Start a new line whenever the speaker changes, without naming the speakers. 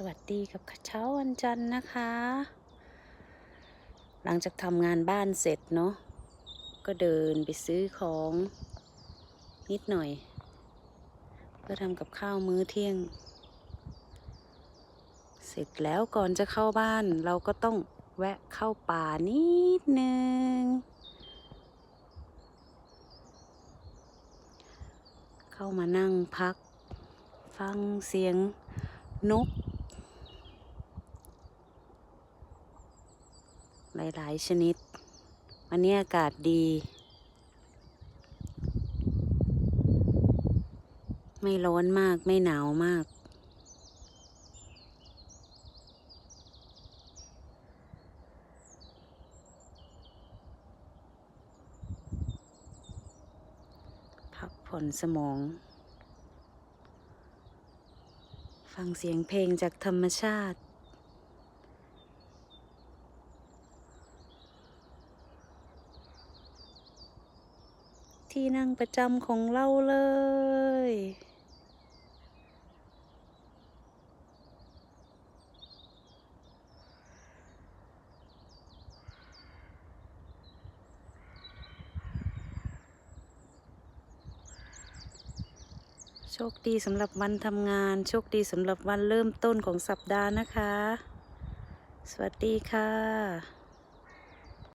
สวัสดีกับเช้าวันจันทร์นะคะ หลังจากทำงานบ้านเสร็จเนาะก็เดินไปซื้อของนิดหน่อย เพื่อทำกับข้าวมื้อเที่ยง เสร็จแล้วก่อนจะเข้าบ้านเราก็ต้องแวะเข้าป่านิดนึงเข้ามานั่งพัก ฟังเสียงนก หลาย ๆ ชนิด วันนี้อากาศดี ไม่ร้อนมากไม่หนาวมาก พักผ่อนสมอง ฟังเสียงเพลงจากธรรมชาติ ที่นั่งประจำของเราเลย โชคดีสำหรับวันทำงาน โชคดีสำหรับวันเริ่มต้นของสัปดาห์นะคะ สวัสดีค่ะ